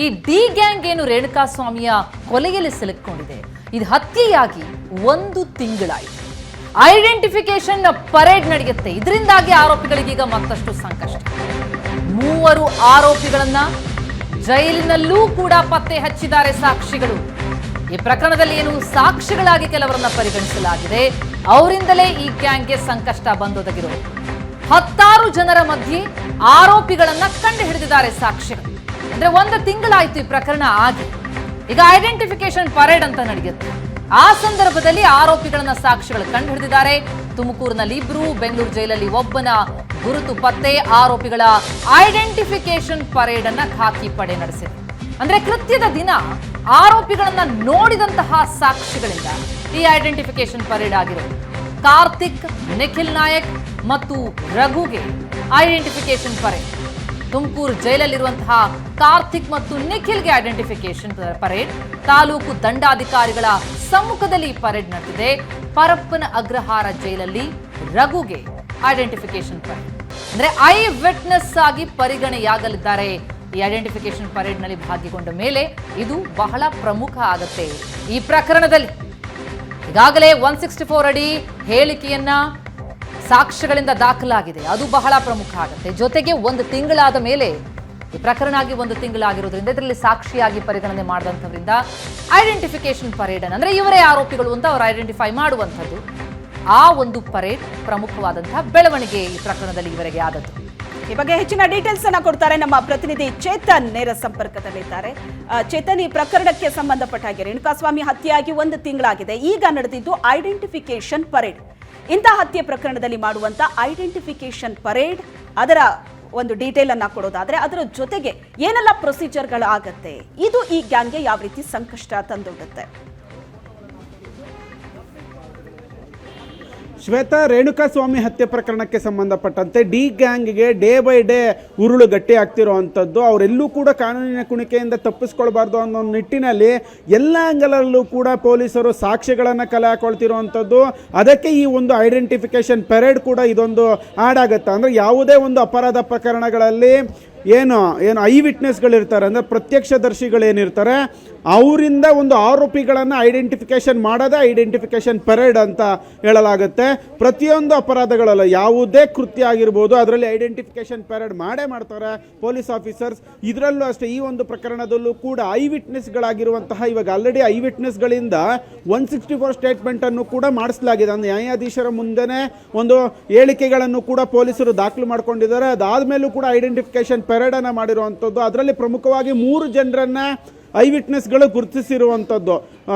ಈ D gang ಏನು ರೇಣುಕಾ ಸ್ವಾಮಿಯ ಕೊಲೆಯಲ್ಲಿ ಸಿಲುಕೊಂಡಿದೆ ಇದು ಹತ್ಯೆಯಾಗಿ ಒಂದು ತಿಂಗಳಾಯಿತು. ಐಡೆಂಟಿಫಿಕೇಶನ್ ಪರೇಡ್ ನಡೆಯುತ್ತೆ. ಇದರಿಂದಾಗಿ ಆರೋಪಿಗಳಿಗೀಗ ಮತ್ತಷ್ಟು ಸಂಕಷ್ಟ. ಮೂವರು ಆರೋಪಿಗಳನ್ನ ಜೈಲಿನಲ್ಲೂ ಕೂಡ ಪತ್ತೆ ಹಚ್ಚಿದ್ದಾರೆ ಸಾಕ್ಷಿಗಳು. ಈ ಪ್ರಕರಣದಲ್ಲಿ ಏನು ಸಾಕ್ಷಿಗಳಾಗಿ ಕೆಲವರನ್ನ ಪರಿಗಣಿಸಲಾಗಿದೆ. ಅವರಿಂದಲೇ ಈ ಗ್ಯಾಂಗ್ಗೆ ಸಂಕಷ್ಟ ಬಂದೊದಗಿರುವುದು ಹತ್ತಾರು ಜನರ ಮಧ್ಯೆ ಆರೋಪಿಗಳನ್ನ ಕಂಡು ಹಿಡಿದಿದ್ದಾರೆ ಸಾಕ್ಷಿಗಳು. ಅಂದ್ರೆ ಒಂದು ತಿಂಗಳಾಯ್ತು ಈ ಪ್ರಕರಣ ಆಗಿ. ಈಗ ಐಡೆಂಟಿಫಿಕೇಶನ್ ಪರೇಡ್ ಅಂತ ನಡೆಯುತ್ತೆ. ಆ ಸಂದರ್ಭದಲ್ಲಿ ಆರೋಪಿಗಳನ್ನ ಸಾಕ್ಷಿಗಳು ಕಂಡು ಹಿಡಿದಿದ್ದಾರೆ ತುಮಕೂರಿನಲ್ಲಿ ಇಬ್ರು, ಬೆಂಗಳೂರು ಜೈಲಲ್ಲಿ ಒಬ್ಬನ ಗುರುತು ಪತ್ತೆ, ಆರೋಪಿಗಳ ಐಡೆಂಟಿಫಿಕೇಶನ್ ಪರೇಡ್ ಅನ್ನ ಖಾಕಿ ಪಡೆ ನಡೆಸಿದೆ. ಅಂದ್ರೆ ಕೃತ್ಯದ ದಿನ ಆರೋಪಿಗಳನ್ನ ನೋಡಿದಂತಹ ಸಾಕ್ಷಿಗಳಿಂದ ಈ ಐಡೆಂಟಿಫಿಕೇಶನ್ ಪರೇಡ್ ಆಗಿರೋದು. ಕಾರ್ತಿಕ್, ನಿಖಿಲ್ ನಾಯಕ್ ಮತ್ತು ರಘುಗೆ ಐಡೆಂಟಿಫಿಕೇಶನ್ ಪರೇಡ್ ತುಮಕೂರು ಜೈಲಲ್ಲಿರುವಂತಹ ಕಾರ್ತಿಕ್ ಮತ್ತು ನಿಖಿಲ್ಗೆ ಐಡೆಂಟಿಫಿಕೇಶನ್ ಪರೇಡ್ ತಾಲೂಕು ದಂಡಾಧಿಕಾರಿಗಳ ಸಮ್ಮುಖದಲ್ಲಿ ಪರೇಡ್ ನಡೆದಿದೆ. ಪರಪ್ಪನ ಅಗ್ರಹಾರ ಜೈಲಲ್ಲಿ ರಘುಗೆ ಐಡೆಂಟಿಫಿಕೇಶನ್ ಪರೇಡ್ ಅಂದ್ರೆ ಐ ವಿಟ್ನೆಸ್ ಆಗಿ ಪರಿಗಣೆಯಾಗಲಿದ್ದಾರೆ. ಈ ಐಡೆಂಟಿಫಿಕೇಶನ್ ಪರೇಡ್ನಲ್ಲಿ ಭಾಗಿಗೊಂಡ ಮೇಲೆ ಇದು ಬಹಳ ಪ್ರಮುಖ ಆಗತ್ತೆ ಈ ಪ್ರಕರಣದಲ್ಲಿ. ಈಗಾಗಲೇ ಒನ್ ಸಿಕ್ಸ್ಟಿ ಫೋರ್ ಅಡಿ ಹೇಳಿಕೆಯನ್ನ ಸಾಕ್ಷ್ಯಗಳಿಂದ ದಾಖಲಾಗಿದೆ. ಅದು ಬಹಳ ಪ್ರಮುಖ ಆಗುತ್ತೆ. ಜೊತೆಗೆ ಒಂದು ತಿಂಗಳಾದ ಮೇಲೆ ಈ ಪ್ರಕರಣ ಆಗಿ ಒಂದು ತಿಂಗಳಾಗಿರೋದ್ರಿಂದ ಇದರಲ್ಲಿ ಸಾಕ್ಷಿಯಾಗಿ ಪರಿಗಣನೆ ಮಾಡಿದಂಥದ್ರಿಂದ ಐಡೆಂಟಿಫಿಕೇಶನ್ ಪರೇಡ್ ಅಂದರೆ ಇವರೇ ಆರೋಪಿಗಳು ಅಂತ ಅವರು ಐಡೆಂಟಿಫೈ ಮಾಡುವಂಥದ್ದು. ಆ ಒಂದು ಪರೇಡ್ ಪ್ರಮುಖವಾದಂತಹ ಬೆಳವಣಿಗೆ ಈ ಪ್ರಕರಣದಲ್ಲಿ ಇವರಿಗೆ ಆದದ್ದು. ಈ ಬಗ್ಗೆ ಹೆಚ್ಚಿನ ಡೀಟೇಲ್ಸ್ ಅನ್ನ ಕೊಡ್ತಾರೆ ನಮ್ಮ ಪ್ರತಿನಿಧಿ ಚೇತನ್ ನೇರ ಸಂಪರ್ಕದಲ್ಲಿದ್ದಾರೆ. ಚೇತನ್, ಈ ಪ್ರಕರಣಕ್ಕೆ ಸಂಬಂಧಪಟ್ಟ ಹಾಗೆ ರೇಣುಕಾಸ್ವಾಮಿ ಹತ್ಯೆಯಾಗಿ ಒಂದು ತಿಂಗಳಾಗಿದೆ. ಈಗ ನಡೆದಿದ್ದು ಐಡೆಂಟಿಫಿಕೇಶನ್ ಪರೇಡ್ ಇಂತಹ ಹತ್ಯೆ ಪ್ರಕರಣದಲ್ಲಿ ಮಾಡುವಂತ ಐಡೆಂಟಿಫಿಕೇಶನ್ ಪರೇಡ್ ಅದರ ಒಂದು ಡೀಟೇಲ್ ಅನ್ನ ಕೊಡೋದಾದ್ರೆ ಅದರ ಜೊತೆಗೆ ಏನೆಲ್ಲ ಪ್ರೊಸೀಜರ್ಗಳಾಗತ್ತೆ ಇದು ಈ ಗ್ಯಾಂಗ್ಗೆ ಯಾವ ರೀತಿ ಸಂಕಷ್ಟ ತಂದೊಡ್ಡುತ್ತೆ? ಶ್ವೇತಾ ರೇಣುಕಾಸ್ವಾಮಿ ಹತ್ಯೆ ಪ್ರಕರಣಕ್ಕೆ ಸಂಬಂಧಪಟ್ಟಂತೆ ಡಿ ಗ್ಯಾಂಗ್ಗೆ ಡೇ ಬೈ ಡೇ ಉರುಳು ಗಟ್ಟಿ ಆಗ್ತಿರುವಂಥದ್ದು. ಅವರೆಲ್ಲೂ ಕೂಡ ಕಾನೂನಿನ ಕುಣಿಕೆಯಿಂದ ತಪ್ಪಿಸ್ಕೊಳ್ಬಾರ್ದು ಅನ್ನೋ ನಿಟ್ಟಿನಲ್ಲಿ ಎಲ್ಲ ಆಂಗಲಲ್ಲೂ ಕೂಡ ಪೊಲೀಸರು ಸಾಕ್ಷ್ಯಗಳನ್ನು ಕಲೆ ಹಾಕೊಳ್ತಿರುವಂಥದ್ದು. ಅದಕ್ಕೆ ಈ ಒಂದು ಐಡೆಂಟಿಫಿಕೇಶನ್ ಪೆರೇಡ್ ಕೂಡ ಇದೊಂದು ಆಡಾಗುತ್ತೆ ಅಂದರೆ ಯಾವುದೇ ಒಂದು ಅಪರಾಧ ಪ್ರಕರಣಗಳಲ್ಲಿ ಏನು ಏನು, ಐ ವಿಟ್ನೆಸ್ಗಳಿರ್ತಾರೆ, ಅಂದರೆ ಪ್ರತ್ಯಕ್ಷದರ್ಶಿಗಳೇನಿರ್ತಾರೆ, ಅವರಿಂದ ಒಂದು ಆರೋಪಿಗಳನ್ನು ಐಡೆಂಟಿಫಿಕೇಶನ್ ಮಾಡೋದೇ ಐಡೆಂಟಿಫಿಕೇಶನ್ ಪೆರೇಡ್ ಅಂತ ಹೇಳಲಾಗುತ್ತೆ. ಪ್ರತಿಯೊಂದು ಅಪರಾಧಗಳಲ್ಲ ಯಾವುದೇ ಕೃತ್ಯ ಆಗಿರ್ಬೋದು, ಅದರಲ್ಲಿ ಐಡೆಂಟಿಫಿಕೇಶನ್ ಪೆರೇಡ್ ಮಾಡೇ ಮಾಡ್ತಾರೆ ಪೊಲೀಸ್ ಆಫೀಸರ್ಸ್. ಇದರಲ್ಲೂ ಅಷ್ಟೇ, ಈ ಒಂದು ಪ್ರಕರಣದಲ್ಲೂ ಕೂಡ ಐ ವಿಟ್ನೆಸ್ಗಳಾಗಿರುವಂತಹ, ಇವಾಗ ಆಲ್ರೆಡಿ ಐ ವಿಟ್ನೆಸ್ಗಳಿಂದ ಒನ್ ಸಿಕ್ಸ್ಟಿ ಫೋರ್ ಸ್ಟೇಟ್ಮೆಂಟನ್ನು ಕೂಡ ಮಾಡಿಸಲಾಗಿದೆ. ಅಂದರೆ ನ್ಯಾಯಾಧೀಶರ ಮುಂದೆನೇ ಒಂದು ಹೇಳಿಕೆಗಳನ್ನು ಕೂಡ ಪೊಲೀಸರು ದಾಖಲು ಮಾಡ್ಕೊಂಡಿದ್ದಾರೆ. ಅದಾದಮೇಲೂ ಕೂಡ ಐಡೆಂಟಿಫಿಕೇಶನ್ ಪೆರೇಡನ್ನು ಮಾಡಿರುವಂಥದ್ದು. ಅದರಲ್ಲಿ ಪ್ರಮುಖವಾಗಿ ಮೂರು ಜನರನ್ನು ಐ ವಿಟ್ನೆಸ್ಗಳು ಗುರುತಿಸಿರುವಂಥದ್ದು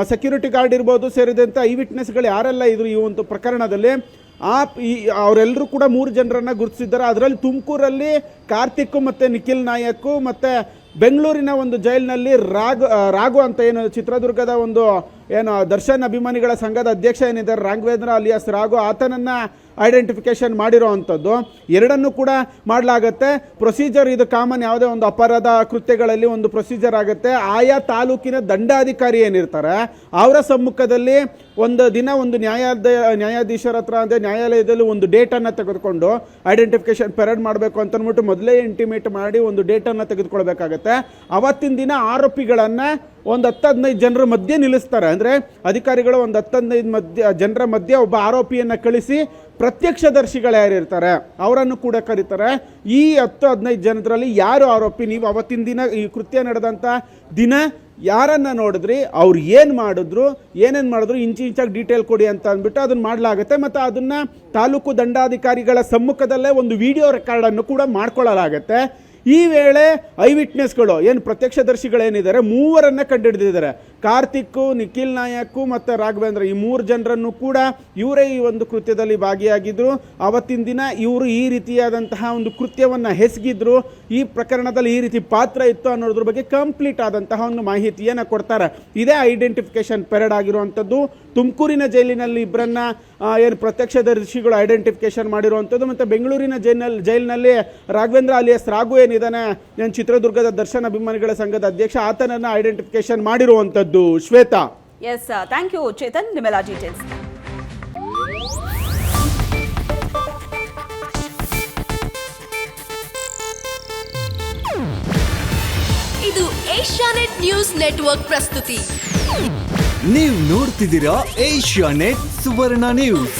ಸೆಕ್ಯೂರಿಟಿ ಗಾರ್ಡ್ ಇರ್ಬೋದು ಸೇರಿದಂತೆ ಐ ವಿಟ್ನೆಸ್ಗಳು ಯಾರೆಲ್ಲ ಇದ್ರು ಈ ಒಂದು ಪ್ರಕರಣದಲ್ಲಿ, ಆ, ಈ, ಅವರೆಲ್ಲರೂ ಕೂಡ ಮೂರು ಜನರನ್ನು ಗುರುತಿಸಿದ್ದಾರೆ. ಅದರಲ್ಲಿ ತುಮಕೂರಲ್ಲಿ ಕಾರ್ತಿಕ್ ಮತ್ತು ನಿಖಿಲ್ ನಾಯಕ್ ಮತ್ತು ಬೆಂಗಳೂರಿನ ಒಂದು ಜೈಲಿನಲ್ಲಿ ರಾಘು ರಾಘು ಅಂತ ಏನು ಚಿತ್ರದುರ್ಗದ ಒಂದು ಏನು ದರ್ಶನ್ ಅಭಿಮಾನಿಗಳ ಸಂಘದ ಅಧ್ಯಕ್ಷ ಏನಿದ್ದಾರೆ? ರಾಘವೇಂದ್ರ ಅಲಿಯಾಸ್ ರಾಘು ಆತನನ್ನು ಐಡೆಂಟಿಫಿಕೇಶನ್ ಮಾಡಿರೋ ಅಂಥದ್ದು. ಎರಡನ್ನೂ ಕೂಡ ಮಾಡಲಾಗತ್ತೆ. ಪ್ರೊಸೀಜರ್ ಇದು ಕಾಮನ್ ಯಾವುದೇ ಒಂದು ಅಪರಾಧ ಕೃತ್ಯಗಳಲ್ಲಿ ಒಂದು ಪ್ರೊಸೀಜರ್ ಆಗುತ್ತೆ. ಆಯಾ ತಾಲೂಕಿನ ದಂಡಾಧಿಕಾರಿ ಏನಿರ್ತಾರೆ, ಅವರ ಸಮ್ಮುಖದಲ್ಲಿ ಒಂದು ದಿನ ಒಂದು ನ್ಯಾಯಾಲಯ, ನ್ಯಾಯಾಧೀಶರ ಹತ್ರ ಅಂದರೆ ನ್ಯಾಯಾಲಯದಲ್ಲಿ ಒಂದು ಡೇಟನ್ನು ತೆಗೆದುಕೊಂಡು ಐಡೆಂಟಿಫಿಕೇಶನ್ ಪೆರೇಡ್ ಮಾಡಬೇಕು ಅಂತ ಅಂದ್ಬಿಟ್ಟು ಮೊದಲೇ ಇಂಟಿಮೇಟ್ ಮಾಡಿ ಒಂದು ಡೇಟನ್ನು ತೆಗೆದುಕೊಳ್ಬೇಕಾಗತ್ತೆ. ಅವತ್ತಿನ ದಿನ ಆರೋಪಿಗಳನ್ನು ಒಂದು ಹತ್ತು ಹದಿನೈದು ಜನರ ಮಧ್ಯೆ ನಿಲ್ಲಿಸ್ತಾರೆ. ಅಂದರೆ ಅಧಿಕಾರಿಗಳು ಒಂದು ಹತ್ತು ಹದಿನೈದು ಮಧ್ಯ, ಜನರ ಮಧ್ಯೆ ಒಬ್ಬ ಆರೋಪಿಯನ್ನು ಕಳಿಸಿ ಪ್ರತ್ಯಕ್ಷದರ್ಶಿಗಳು ಯಾರಿರ್ತಾರೆ ಅವರನ್ನು ಕೂಡ ಕರೀತಾರೆ. ಈ ಹತ್ತು ಹದಿನೈದು ಜನರಲ್ಲಿ ಯಾರು ಆರೋಪಿ? ನೀವು ಅವತ್ತಿನ ದಿನ ಈ ಕೃತ್ಯ ನಡೆದಂಥ ದಿನ ಯಾರನ್ನು ನೋಡಿದ್ರಿ? ಅವ್ರು ಏನು ಮಾಡಿದ್ರು? ಏನೇನು ಮಾಡಿದ್ರು? ಇಂಚಿಂಚಾಗಿ ಡೀಟೇಲ್ ಕೊಡಿ ಅಂತ ಅಂದ್ಬಿಟ್ಟು ಅದನ್ನು ಮಾಡಲಾಗುತ್ತೆ. ಮತ್ತು ಅದನ್ನು ತಾಲೂಕು ದಂಡಾಧಿಕಾರಿಗಳ ಸಮ್ಮುಖದಲ್ಲೇ ಒಂದು ವಿಡಿಯೋ ರೆಕಾರ್ಡನ್ನು ಕೂಡ ಮಾಡ್ಕೊಳ್ಳಲಾಗತ್ತೆ. ಈ ವೇಳೆ ಐ ವಿಟ್ನೆಸ್ಗಳು ಏನು ಪ್ರತ್ಯಕ್ಷದರ್ಶಿಗಳೇನಿದ್ದಾರೆ ಮೂವರನ್ನ ಕಂಡುಹಿಡಿದಿದ್ದಾರೆ ಕಾರ್ತಿಕ್ಕು, ನಿಖಿಲ್ ನಾಯಕ್ ಮತ್ತು ರಾಘವೇಂದ್ರ, ಈ ಮೂರು ಜನರನ್ನು ಕೂಡ ಇವರೇ ಈ ಒಂದು ಕೃತ್ಯದಲ್ಲಿ ಭಾಗಿಯಾಗಿದ್ದರು ಅವತ್ತಿನ ದಿನ ಇವರು ಈ ರೀತಿಯಾದಂತಹ ಒಂದು ಕೃತ್ಯವನ್ನು ಹೆಸಗಿದ್ರು. ಈ ಪ್ರಕರಣದಲ್ಲಿ ಈ ರೀತಿ ಪಾತ್ರ ಇತ್ತು ಅನ್ನೋದ್ರ ಬಗ್ಗೆ ಕಂಪ್ಲೀಟ್ ಆದಂತಹ ಒಂದು ಮಾಹಿತಿಯನ್ನು ಕೊಡ್ತಾರೆ. ಇದೇ ಐಡೆಂಟಿಫಿಕೇಶನ್ ಪೆರಡ್ ಆಗಿರುವಂಥದ್ದು. ತುಮಕೂರಿನ ಜೈಲಿನಲ್ಲಿ ಇಬ್ಬರನ್ನ ಏನು ಪ್ರತ್ಯಕ್ಷದರ್ಶಿಗಳು ಐಡೆಂಟಿಫಿಕೇಶನ್ ಮಾಡಿರುವಂಥದ್ದು ಮತ್ತು ಬೆಂಗಳೂರಿನ ಜೈಲಿನಲ್ಲಿ ಜೈಲಿನಲ್ಲಿ ರಾಘವೇಂದ್ರ ಅಲಿಯಸ್ ರಾಘು ಏನಿದ್ದಾನೆ ಏನು ಚಿತ್ರದುರ್ಗದ ದರ್ಶನ ಅಭಿಮಾನಿಗಳ ಸಂಘದ ಅಧ್ಯಕ್ಷ, ಆತನನ್ನು ಐಡೆಂಟಿಫಿಕೇಶನ್ ಮಾಡಿರುವಂಥದ್ದು. Shweta. Yes thank you Chetan ನಿಮ್ಮೆಲ್ಲ ಡೀಟೇಲ್ಸ್ ಇದು ಏಷ್ಯಾನೆಟ್ ನ್ಯೂಸ್ ನೆಟ್ವರ್ಕ್ ಪ್ರಸ್ತುತಿ. ನೀವು ನೋಡ್ತಿದ್ದೀರಾ ಏಷ್ಯಾ ನೆಟ್ ಸುವರ್ಣ ನ್ಯೂಸ್